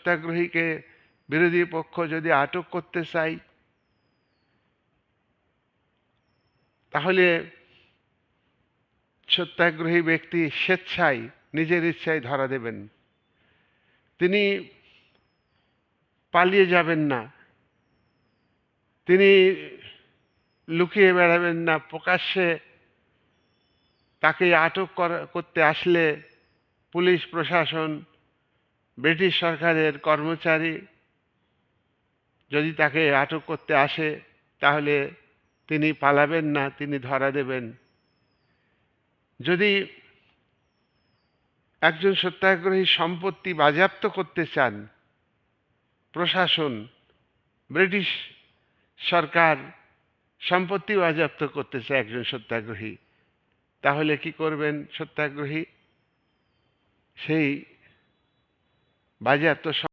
সত্যাগ্রহীকে বিরোধী পক্ষ যদি আটক করতে চাই তাহলে সত্যাগ্রহী ব্যক্তি স্বেচ্ছায়, নিজের ইচ্ছায় ধরা দেবেন। তিনি পালিয়ে যাবেন না। তিনি লুকিয়ে বেড়াবেন না। প্রকাশ্যে তাকে আটক করতে আসলে পুলিশ, প্রশাসন ব্রিটিশ সরকারের কর্মচারী যদি তাকে আটক করতে আসে, তাহলে তিনি পালাবেন না, তিনি ধরা দেবেন। যদি একজন সত্যাগ্রহী সম্পত্তি বাজেয়াপ্ত করতে চান, প্রশাসন, ব্রিটিশ সরকার সম্পত্তি বাজেয়াপ্ত করতে চায় একজন সত্যাগ্রহী, তাহলে কি করবেন সত্যাগ্রহী? সেই বাজেয়াপ্ত